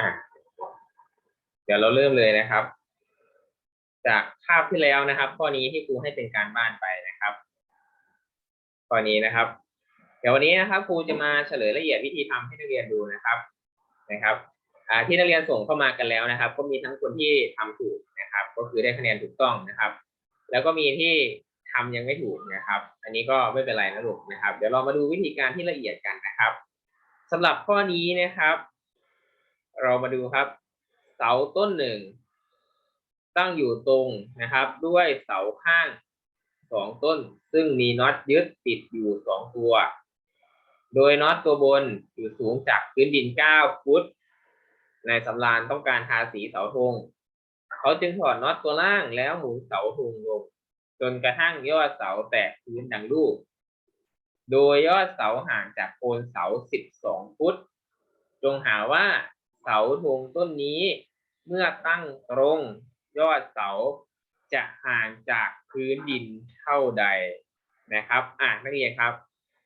อะเดี๋ยวเราเริ่มเลยนะครับ จากภาพที่แล้วนะครับ ข้อนี้ที่ครูให้เป็นการบ้านไปนะครับข้อนี้นะครับ เดี๋ยววันนี้นะครับครูจะมาเฉลยละเอียดวิธีทำให้นักเรียนดูนะครับนะครับที่นักเรียนส่งเข้ามากันแล้วนะครับ ก็มีทั้งคนที่ทำถูกนะครับ ก็คือได้คะแนนถูกต้องนะครับ แล้วก็มีที่ทำยังไม่ถูกนะครับ อันนี้ก็ไม่เป็นไรนะลูกนะครับ เดี๋ยวเรามาดูวิธีการที่ละเอียดกันนะครับสำหรับข้อนี้นะครับ เรามาดูครับ เสาต้นหนึ่ง ตั้งอยู่ตรงนะครับ ด้วยเสาข้างสองต้น ซึ่งมีน็อตยึดติดอยู่สองตัว โดยน็อตตัวบนอยู่สูงจากพื้นดินเก้าฟุต ในสำรานต้องการทาสีเสาธงเขาจึงถอดน็อตตัวล่างแล้วหมุนเสาธงลง จนกระทั่งยอดเสาแตกพื้นดังลูก โดยยอดเสาห่างจากโคนเสา 12 ฟุต จงหาว่า เสาธงต้นนี้ เมื่อตั้งตรง ยอดเสาจะห่างจากพื้นดินเท่าใดนะครับอะนักเรียนครับ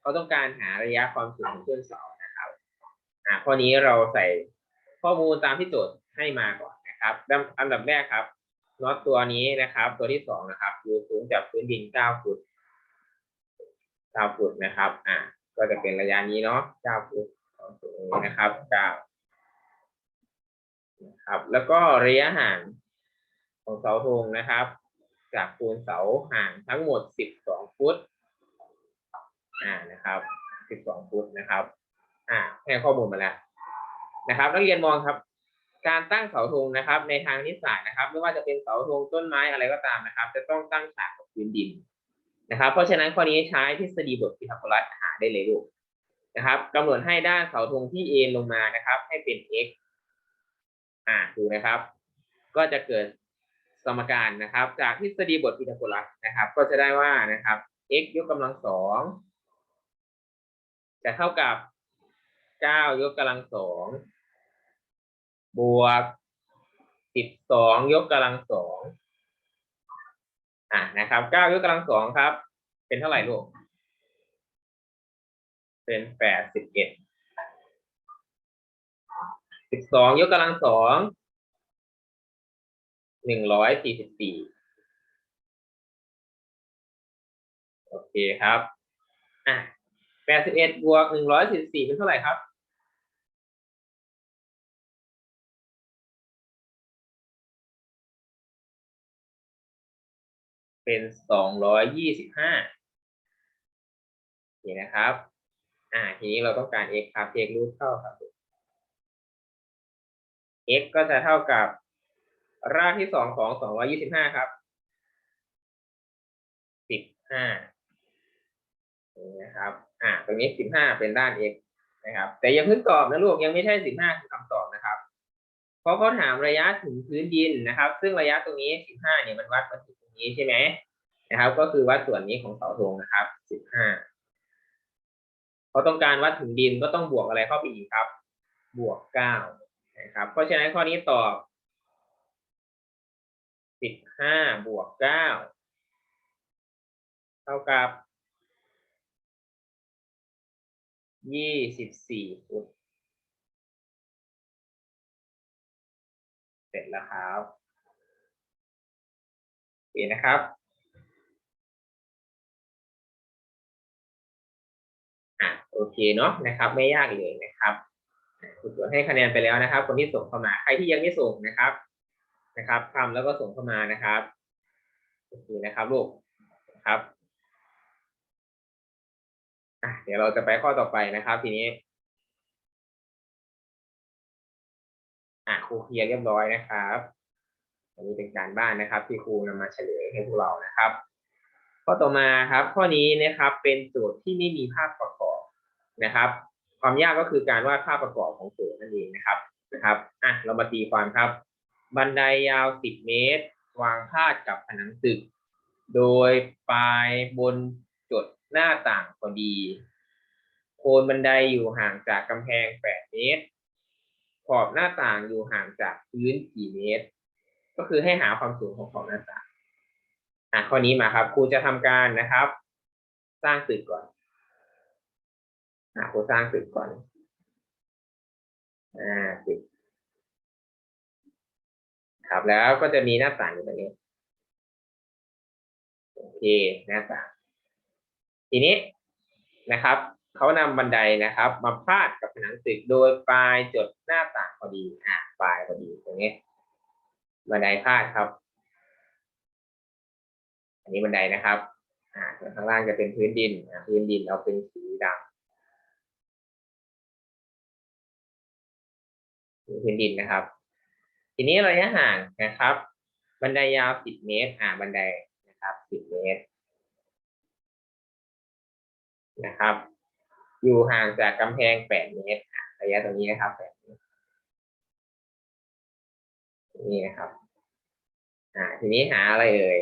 เขาต้องการหาระยะความสูงของต้นเสานะครับอะข้อนี้เราใส่ข้อมูลตามที่โจทย์ให้มาก่อนนะครับลำอันดับแรกครับน็อตตัวนี้นะครับ ตัวที่สองนะครับอยู่สูงจากพื้นดิน9ฟุต9ฟุตนะครับ อะก็จะเป็นระยะนี้เนาะ9ฟุตของสูงนี้นะครับ9 นะครับ แล้วก็ระยะห่างของเสาธงนะครับ จากโคนเสาห่างทั้งหมด 12 ฟุตอ่านะครับ 12 ฟุตนะครับอ่าให้ข้อมูลมาแล้วนะครับนักเรียนมองครับ การตั้งเสาธงนะครับ ในทางนิสสัยนะครับ ไม่ว่าจะเป็นเสาธงต้นไม้อะไรก็ตามนะครับ จะต้องตั้งฉากกับพื้นดินนะครับ เพราะฉะนั้นข้อนี้ใช้ทฤษฎีบทพีทาโกรัสหาได้เลยลูกนะครับกำหนดให้ด้านเสาธงที่เอ็นลงมานะครับ ให้เป็น x อ่าดูนะครับ ก็จะเกิดสมการนะครับ จากทฤษฎีบทพีทาโกรัสนะครับ ก็จะได้ว่านะครับ x ยกกำลังสองจะเท่ากับ9ยกกำลังสองบวก12ยกกำลังสองอะนะครับ9ยกกำลังสองครับ เป็นเท่าไหร่ลูก เป็น สิบสองยกกำลังสองหนึ่งร้อยสี่สิบสี่โอเคครับอะแปดสิบเอ็ดบวกหนึ่งร้อยสี่สิบสี่เป็นเท่าไหร่ครับเป็นสองร้อยยี่สิบห้านี่นะครับ อ่า ทีนี้เราต้องการ x ครับเอกรูทเท่าครับ x ก็จะเท่ากับรากที่สองของ225ครับ15นี่นะครับ อ่า ตรงนี้15เป็นด้าน x นะครับ แต่ยังพิ่งตอบนะลูกยังไม่ใช่15คือคำตอบนะครับ เพราะเขาถามระยะถึงพื้นดินนะครับ ซึ่งระยะตรงนี้15เนี่ยมันวัดมาถึงตรงนี้ใช่ไหมนะครับ ก็คือวัดส่วนนี้ของเสาธงนะครับ15เขาต้องการวัดถึงดินก็ต้องบวกอะไรเข้าไปอีกครับ บวก9 นะครับ เพราะฉะนั้นข้อนี้ตอบ15บวก9เท่ากับ24ฟุตเสร็จแล้วครับโอเคนะครับอะโอเคเนาะนะครับ ไม่ยากเลยนะครับ อะคุณตรวจให้คะแนนไปแล้วนะครับ คนที่ส่งเข้ามาใครที่ยังไม่ส่งนะครับนะครับทำแล้วก็ส่งเข้ามานะครับโอเคนะครับลูกครับเดี๋ยวเราจะไปข้อต่อไปนะครับ ทีนี้อะครูเคลียร์เรียบร้อยนะครับอันนี้เป็นการบ้านนะครับ ที่ครูนำมาเฉลยให้พวกเรานะครับ ข้อต่อมาครับ ข้อนี้นะครับเป็นโจทย์ที่ไม่มีภาพประกอบนะครับ ความยากก็คือการวาดภาพประกอบของโจทย์นั่นเองนะครับนะครับอะเรามาตีความครับ บันไดยาว 10 เมตร วางพาดกับผนังตึก โดยปลายบนจดหน้าต่างพอดี โคนบันไดอยู่ห่างจากกำแพง 8 เมตร ขอบหน้าต่างอยู่ห่างจากพื้นกี่เมตร ก็คือให้หาความสูงของขอบหน้าต่างอะข้อนี้มาครับครูจะทำการนะครับ สร้างตึกก่อน อะครูสร้างตึกก่อนอ่าตึกครับแล้วก็จะมีหน้าต่างอยู่ตรงนี้โอเคหน้าต่าง ทีนี้นะครับเขานำบันไดนะครับ มาพาดกับผนังตึกโดยปลายจดหน้าต่างพอดีอะปลายพอดีตรงนี้ บันไดพาดครับ อันนี้บันไดนะครับ อ่าส่วนข้างล่างจะเป็นพื้นดินอ่าพื้นดินเอาเป็นสีดำ พื้นดินนะครับ ทีนี้ระยะห่างนะครับ บันไดยาว 10 เมตรอ่าบันไดนะครับ 10 เมตรนะครับ อยู่ห่างจากกำแพง 8 เมตรระยะตรงนี้นะครับ8เมตรนี่นะครับอ่าทีนี้หาอะไรเอ่ย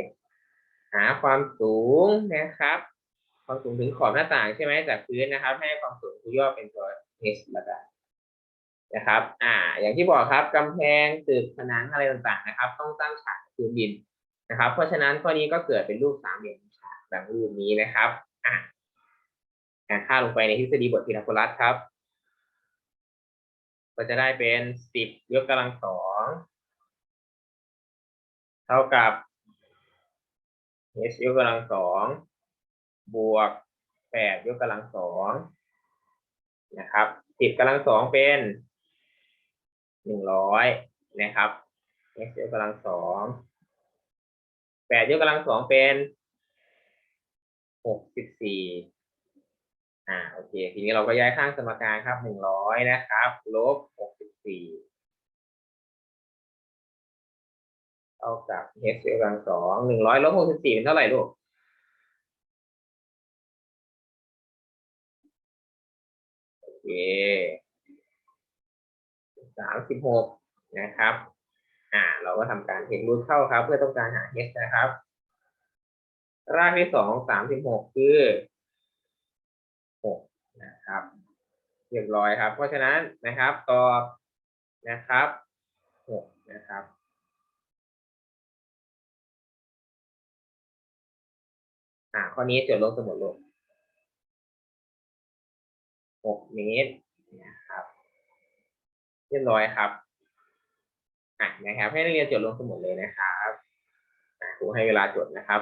หาความสูงนะครับ ความสูงถึงขอบหน้าต่างใช่ไหมจากพื้นนะครับ ให้ความสูงตัวย่อเป็นตัว h แล้วกัน นะครับ อ่า อย่างที่บอกครับกำแพงตึกผนังอะไรต่างๆนะครับ ต้องตั้งฉากพื้นดินนะครับ เพราะฉะนั้นข้อนี้ก็เกิดเป็นรูปสามเหลี่ยมฉากแบบรูปนี้นะครับ อ่าการค่าลงไปในทฤษฎีบทพีทาโกรัสครับ ก็จะได้เป็นสิบยกกำลังสองเท่ากับ h ยกกำลังสองบวกแปดยกกำลังสองนะครับสิบกำลังสองเป็น หนึ่งร้อยนะครับ h ยกกำลังสองแปดยกกำลังสองเป็นหกสิบสี่อ่าโอเค ทีนี้เราก็ย้ายข้างสมการครับหนึ่งร้อยนะครับ ลบหกสิบสี่เท่ากับ h ยกกำลังสองหนึ่งร้อยลบหกสิบสี่เป็นเท่าไหร่ลูกโอเค สามสิบหกนะครับอ่าเราก็ทำการเทครูทเข้าครับ เพื่อต้องการหา h นะครับ รากที่สองสามสิบหกคือหกนะครับเรียบร้อยครับ เพราะฉะนั้นนะครับตอบนะครับหกนะครับอ่าข้อนี้จดลงสมุดลงหกเมตร เรียบร้อยครับอะนะครับ ให้นักเรียนจดลงสมุดเลยนะครับครูให้เวลาจดนะครับ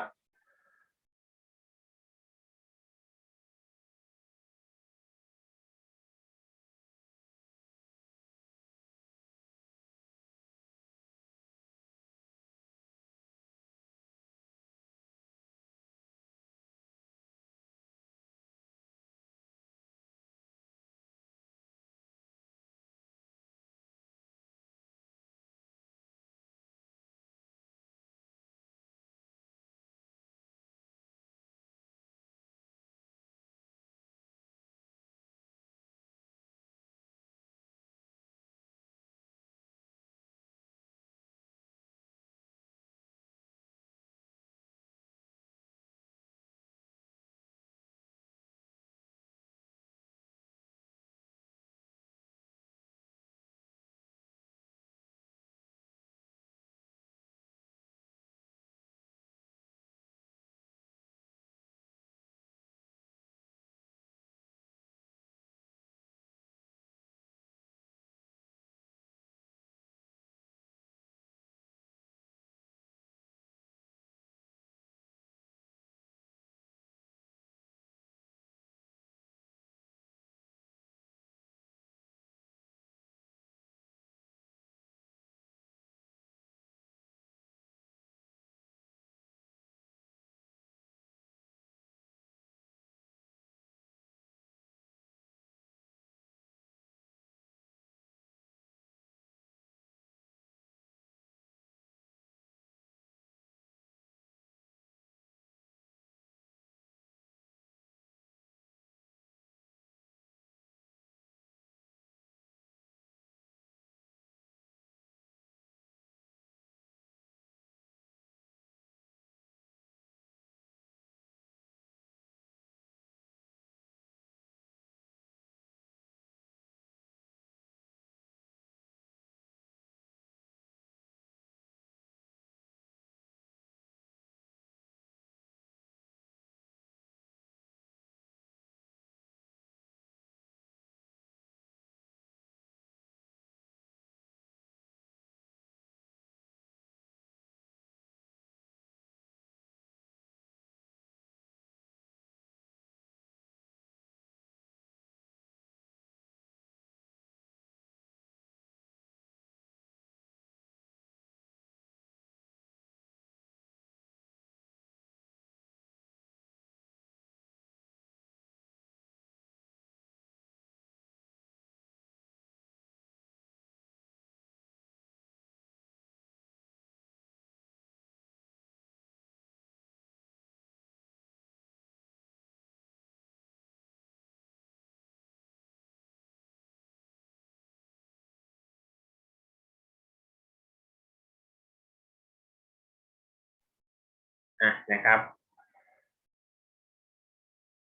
อะนะครับ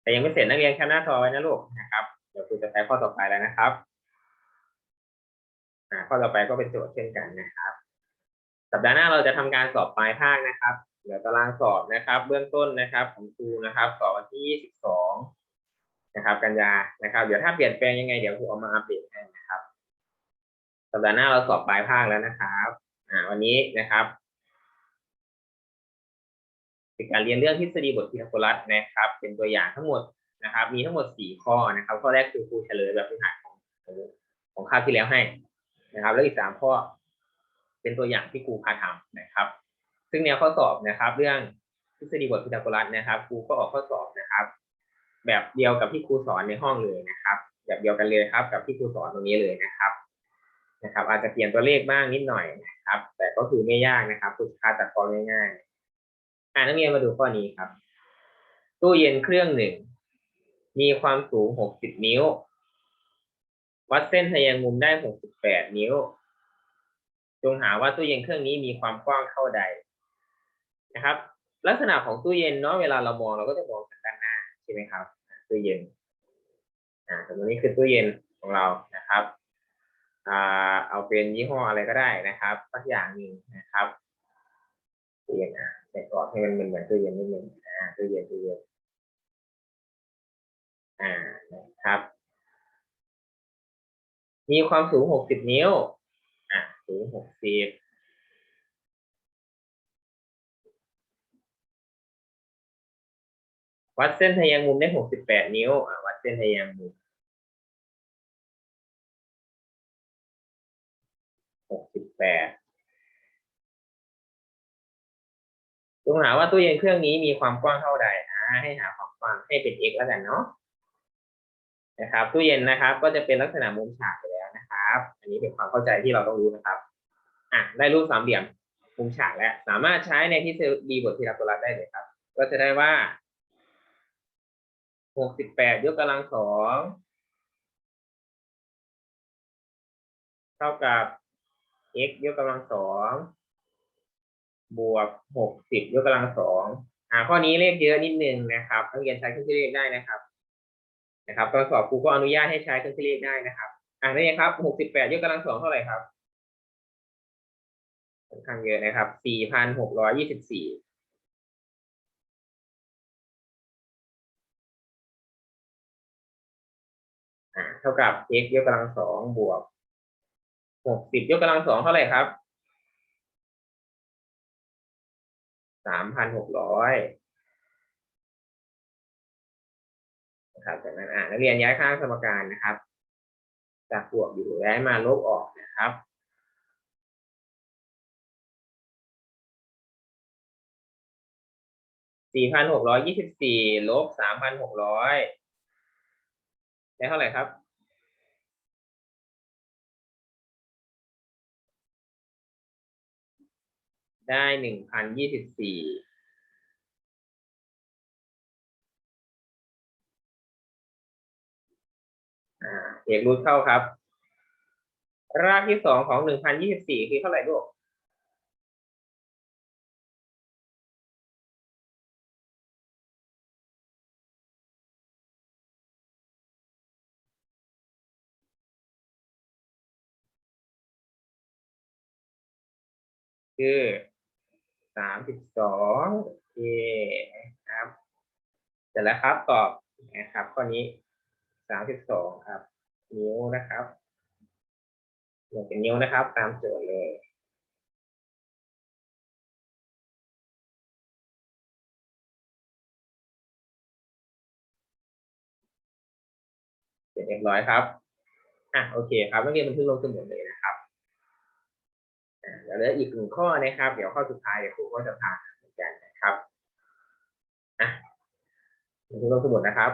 แต่ยังไม่เสร็จนักเรียนแคปหน้าจอไว้นะลูกนะครับ เดี๋ยวครูจะไปข้อต่อไปแล้วนะครับอ่าข้อต่อไปก็เป็นโจทย์เช่นกันนะครับ สัปดาห์หน้าเราจะทำการสอบปลายภาคนะครับเดี๋ยวตารางสอบนะครับ เบื้องต้นนะครับของครูนะครับ สอบวันที่ 22 นะครับ กันยานะครับ เดี๋ยวถ้าเปลี่ยนแปลงยังไงเดี๋ยวครูเอามาอัปเดตให้นะครับ สัปดาห์หน้าเราสอบปลายภาคแล้วนะครับอ่าวันนี้นะครับ เป็นการเรียนเรื่องทฤษฎีบทพีทาโกรัสนะครับ เป็นตัวอย่างทั้งหมดนะครับ มีทั้งหมดสี่ข้อนะครับ ข้อแรกคือครูเฉลยแบบพื้นฐานของของของคาบที่แล้วให้นะครับ แล้วอีกสามข้อ เป็นตัวอย่างที่ครูพาทำนะครับ ซึ่งแนวข้อสอบนะครับ เรื่องทฤษฎีบทพีทาโกรัสนะครับครูก็ออกข้อสอบนะครับ แบบเดียวกับที่ครูสอนในห้องเลยนะครับ แบบเดียวกันเลยครับ กับที่ครูสอนตรงนี้เลยนะครับนะครับ อาจจะเปลี่ยนตัวเลขบ้างนิดหน่อยนะครับ แต่ก็คือไม่ยากนะครับฝึกคาตัดฟอร์มง่ายๆ อ่านักเรียนมาดูข้อนี้ครับ ตู้เย็นเครื่องหนึ่ง มีความสูง60นิ้ว วัดเส้นทะแยงมุมได้68นิ้ว จงหาว่าตู้เย็นเครื่องนี้มีความกว้างเท่าใดนะครับ ลักษณะของตู้เย็นเนาะเวลาเรามองเราก็จะมองจากด้านหน้าใช่ไหมครับตู้เย็นอ่าสมมตินี้คือตู้เย็นของเรานะครับอ่าเอาเป็นยี่ห้ออะไรก็ได้นะครับสักอย่างหนึ่งนะครับตู้เย็นอะ ใส่กรอบให้มันเหมือนตู้เย็นนิดนึงอ่าตู้เย็นตู้เย็นอ่านะครับ มีความสูง60นิ้วอะสูง60วัดเส้นทะแยงมุมได้68นิ้วอะวัดเส้นทะแยงมุม68 จงหาว่าตู้เย็นเครื่องนี้มีความกว้างเท่าใดอ่าให้หาความกว้างให้เป็น x แล้วกันเนาะนะครับตู้เย็นนะครับ ก็จะเป็นลักษณะมุมฉากไปแล้วนะครับ อันนี้เป็นความเข้าใจที่เราต้องรู้นะครับอะได้รูปสามเหลี่ยมมุมฉากแล้ว สามารถใช้ในทฤษฎีบทพีทาโกรัสได้เลยครับ ก็จะได้ว่า68ยกกำลังสองเท่ากับ x ยกกำลังสอง บวก60ยกกำลังสองอ่าข้อนี้เลขเยอะนิดนึงนะครับนักเรียนใช้เครื่องคิดเลขได้นะครับนะครับตอนสอบครูก็อนุญาตให้ใช้เครื่องคิดเลขได้นะครับอ่านี่ครับ68ยกกำลังสองเท่าไหร่ครับค่อนข้างเยอะนะครับ4,624อ่าเท่ากับ x ยกกำลังสองบวก60ยกกำลังสองเท่าไหร่ครับ 3,600นะครับจากนั้นอ่านักเรียนย้ายข้างสมการนะครับ จากบวกอยู่ย้ายมาลบออกนะครับสี่พันหกร้อยยี่สิบสี่ลบสามพันหกร้อยได้เท่าไหร่ครับ ได้หนึ่งพันยี่สิบสี่อ่าเอกรูทเข้าครับ รากที่สองของหนึ่งพันยี่สิบสี่คือเท่าไหร่ลูกคือ สามสิบสองโอเคครับ เสร็จแล้วครับตอบนะครับข้อนี้สามสิบสองครับ นิ้วนะครับลงเป็นนิ้วนะครับ ตามโจทย์เลยเสร็จเรียบร้อยครับอะโอเคครับนักเรียนบันทึกลงสมุดเลยนะครับ เดี๋ยวเหลืออีกหนึ่งข้อนะครับ เดี๋ยวข้อสุดท้ายเดี๋ยวครูก็จะพาเหมือนกันนะครับอะคุณต้องสมุดนะครับ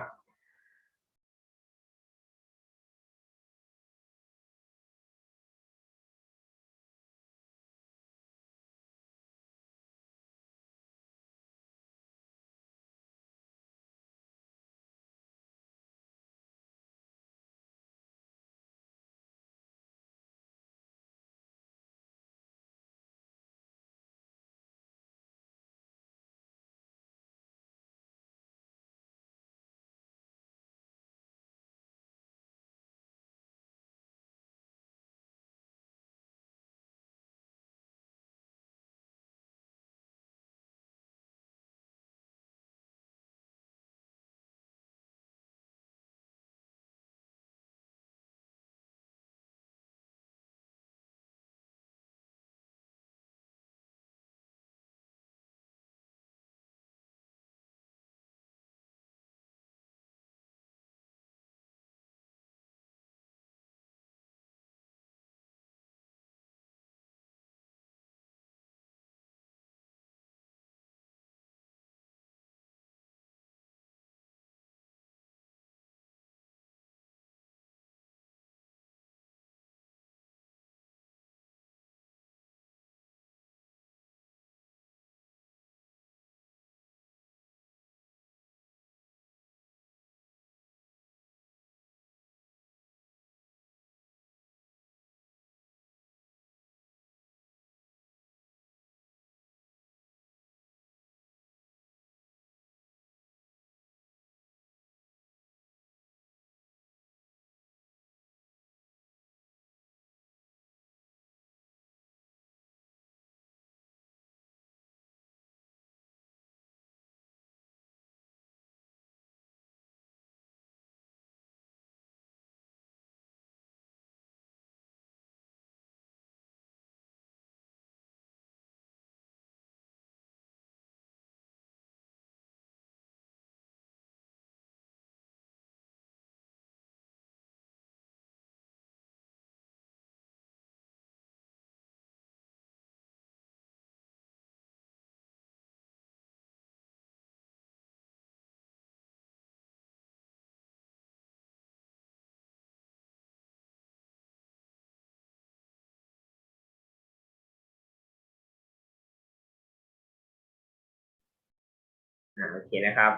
อ่าโอเคนะครับ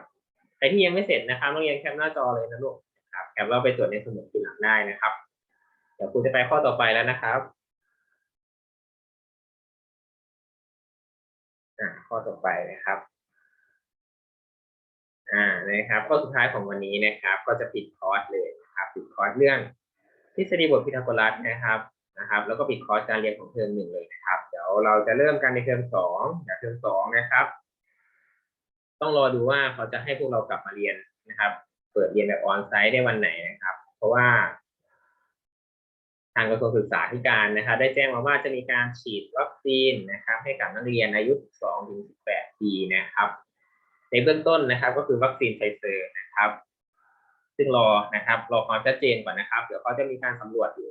ใครที่ยังไม่เสร็จนะครับต้องเรียนแคปหน้าจอเลยนะลูกครับแคปเราไปตรวจในสมุดทีหลังได้นะครับ เดี๋ยวครูจะไปข้อต่อไปแล้วนะครับอ่าข้อต่อไปนะครับอ่านะครับข้อสุดท้ายของวันนี้นะครับ ก็จะปิดคอร์สเลยนะครับปิดคอร์สเรื่องทฤษฎีบทพีทาโกรัสนะครับนะครับ แล้วก็ปิดคอร์สการเรียนของเทอมหนึ่งเลยนะครับ เดี๋ยวเราจะเริ่มกันในเทอมสองเดี๋ยวเทอมสองนะครับ ต้องรอดูว่าเขาจะให้พวกเรากลับมาเรียนนะครับ เปิดเรียนแบบออนไซต์ได้วันไหนนะครับ เพราะว่า ทางกระทรวงศึกษาธิการนะครับ ได้แจ้งมาว่าจะมีการฉีดวัคซีนนะครับ ให้กับนักเรียนอายุ2ถึง 18 ปีนะครับ ในเบื้องต้นนะครับ ก็คือวัคซีนไฟเซอร์นะครับ ซึ่งรอนะครับรอความชัดเจนก่อนนะครับ เดี๋ยวเขาจะมีการสำรวจอยู่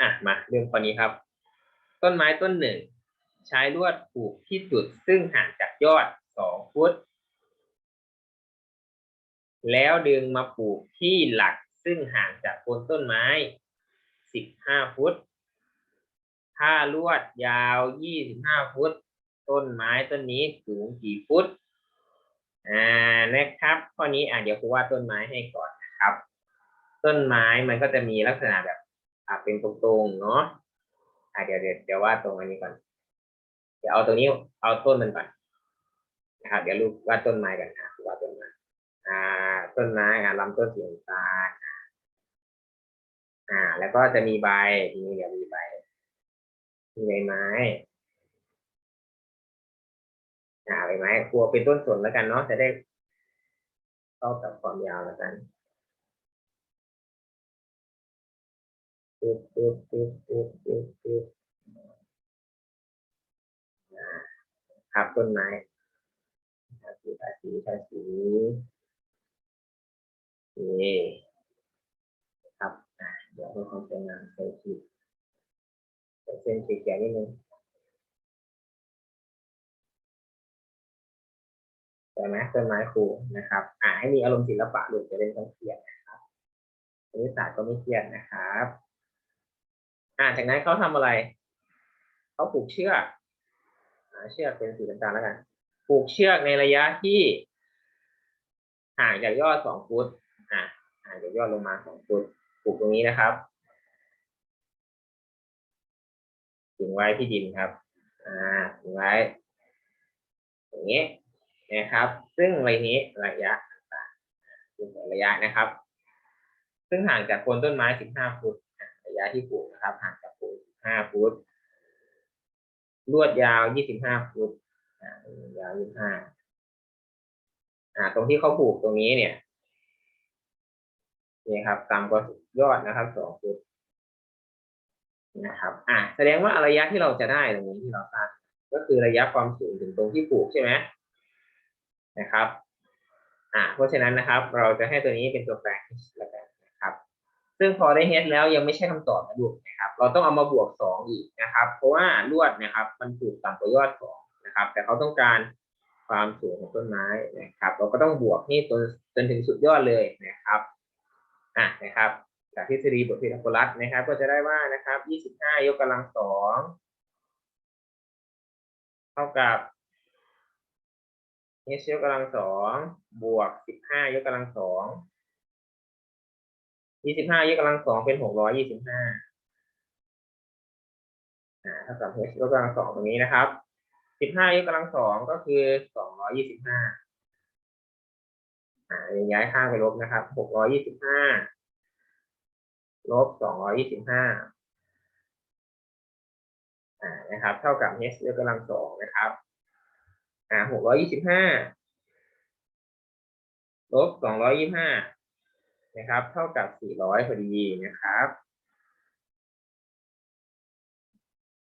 อะมาเรื่องข้อนี้ครับ ต้นไม้ต้นหนึ่ง ใช้ลวดผูกที่จุดซึ่งห่างจากยอดสองฟุต แล้วดึงมาปลูกที่หลักซึ่งห่างจากโคนต้นไม้สิบห้าฟุต ถ้าลวดยาวยี่สิบห้าฟุต ต้นไม้ต้นนี้สูงกี่ฟุต อ่า นะครับข้อนี้อ่าเดี๋ยวครูวาดต้นไม้ให้ก่อนนะครับ ต้นไม้มันก็จะมีลักษณะแบบอ่าเป็นตรงๆเนาะอ่าเดี๋ยวเดี๋ยวเดี๋ยววาดตรงอันนี้ก่อน ดี๋ยวเอาตรงนี้เอาต้นมันก่อนนะครับเดี๋ยวลูกวาดต้นไม้กันนะวาดต้นไม้อ่า ต้นไม้อ่าลำต้นสีน้ำตาลอ่า แล้วก็จะมีใบทีนี้เดี๋ยวมีใบมีใบไม้อ่าใบไม้ครัวเป็นต้นสนแล้วกันเนาะจะได้เข้ากับความยาวแล้วกันปึ๊บปึ๊บปึ๊บปึ๊บปึ๊บ ครับต้นไม้ทาสีทาสีทาสีนี่ครับอ่าเดี๋ยวให้ความสวยงามใส่ขีดใส่เส้นสีเขียวนิดนึงใช่ไหมต้นไม้ครูนะครับ อ่าให้มีอารมณ์ศิลปะดูจะเล่นต้องเครียดนะครับคณิตศาสตร์ก็ไม่เครียดนะครับ อ่าจากนั้นเขาทำอะไร เขาผูกเชือก เชือกเป็นสีน้ำตาลแล้วกัน ผูกเชือกในระยะที่ห่างจากยอดสองฟุต อ่าห่างจากยอดลงมาสองฟุต ผูกตรงนี้นะครับถึงไว้ที่ดินครับ อ่าถึงไว้อย่างนี้นะครับ ซึ่งระยะนี้ระยะต่างๆระยะนะครับ ซึ่งห่างจากโคนต้นไม้ 15 ฟุต ระยะที่ปลูกนะครับ ห่างจากโคน15 ฟุต ลวดยาว25ฟุตยาว25อ่า ตรงที่เขาปลูกตรงนี้เนี่ยนี่ครับต่ำกว่ายอดนะครับ2ฟุตนะครับ อ่าแสดงว่าระยะที่เราจะได้ตรงนี้ที่เราสร้างก็คือระยะความสูงถึงตรงที่ปลูกใช่ไหมนะครับ อ่า เพราะฉะนั้นนะครับ เราจะให้ตัวนี้เป็นตัวแปรแล้วกันนะครับ ซึ่งพอได้ h แล้วยังไม่ใช่คำตอบนะลูกนะ เราต้องเอามาบวก 2 อีกนะครับ เพราะว่าลวดนะครับมันถูกต่ำกว่ายอดสองนะครับ แต่เขาต้องการความสูงของต้นไม้นะครับ เราก็ต้องบวกนี่จนจนถึงสุดยอดเลยนะครับอะนะครับ จากทฤษฎีบทพีทาโกรัสนะครับ ก็จะได้ว่านะครับ 25 ยกกำลังสองเท่ากับ h ยกกำลังสองบวก 15 ยกกำลังสอง25 ยกกำลังสองเป็น 625 เท่ากับ h ยกกำลังสองตรงนี้นะครับสิบห้ายกกำลังสองก็คือสองร้อยยี่สิบห้าย้ายข้างไปลบนะครับหกร้อยยี่สิบห้าลบสองร้อยยี่สิบห้านะครับ เท่ากับ h ยกกำลังสองนะครับหกร้อยยี่สิบห้าลบสองร้อยยี่ห้านะครับ เท่ากับสี่ร้อยพอดีนะครับ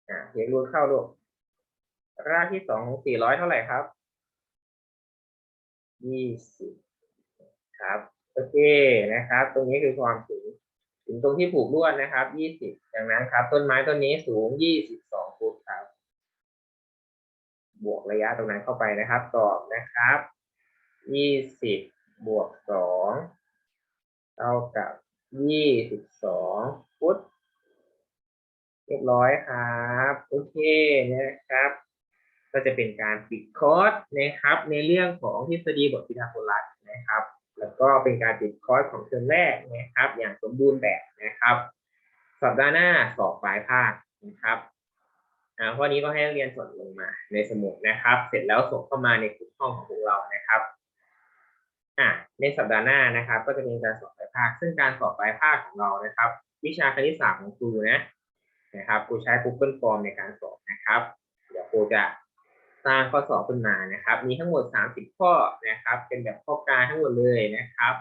อ่าเขียนรูนเข้าลูกรากที่สองของสี่ร้อยเท่าไหร่ครับยี่สิบครับโอเคนะครับ ตรงนี้คือความสูงถึงตรงที่ผูกลวดนะครับยี่สิบดังนั้นครับ ต้นไม้ต้นนี้สูงยี่สิบสองฟุตครับ บวกระยะตรงนั้นเข้าไปนะครับ ตอบนะครับยี่สิบบวกสองเท่ากับยี่สิบสองฟุต เรียบร้อยครับ โอเคนะครับ ก็จะเป็นการปิดคอร์สนะครับ ในเรื่องของทฤษฎีบทพีทาโกรัสนะครับ แล้วก็เป็นการปิดคอร์สของเทอมแรกนะครับ อย่างสมบูรณ์แบบนะครับ สัปดาห์หน้าสอบปลายภาคนะครับอ่าข้อนี้ก็ให้นักเรียนจดลงมาในสมุดนะครับ เสร็จแล้วส่งเข้ามาในกลุ่มห้องของพวกเรานะครับอ่าในสัปดาห์หน้านะครับ ก็จะเป็นการสอบปลายภาค ซึ่งการสอบปลายภาคของเรานะครับ วิชาคณิตศาสตร์ของครูนะ นะครับครูใช้ Google Form ในการสอบนะครับ เดี๋ยวครูจะสร้างข้อสอบขึ้นมานะครับ มีทั้งหมด 30 ข้อนะครับ เป็นแบบข้อกาทั้งหมดเลยนะครับ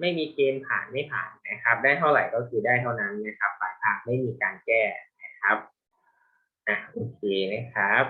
ไม่มีเกณฑ์ผ่านไม่ผ่านนะครับ ได้เท่าไหร่ก็คือได้เท่านั้นนะครับปลายทางไม่มีการแก้นะครับอะโอเคนะครับ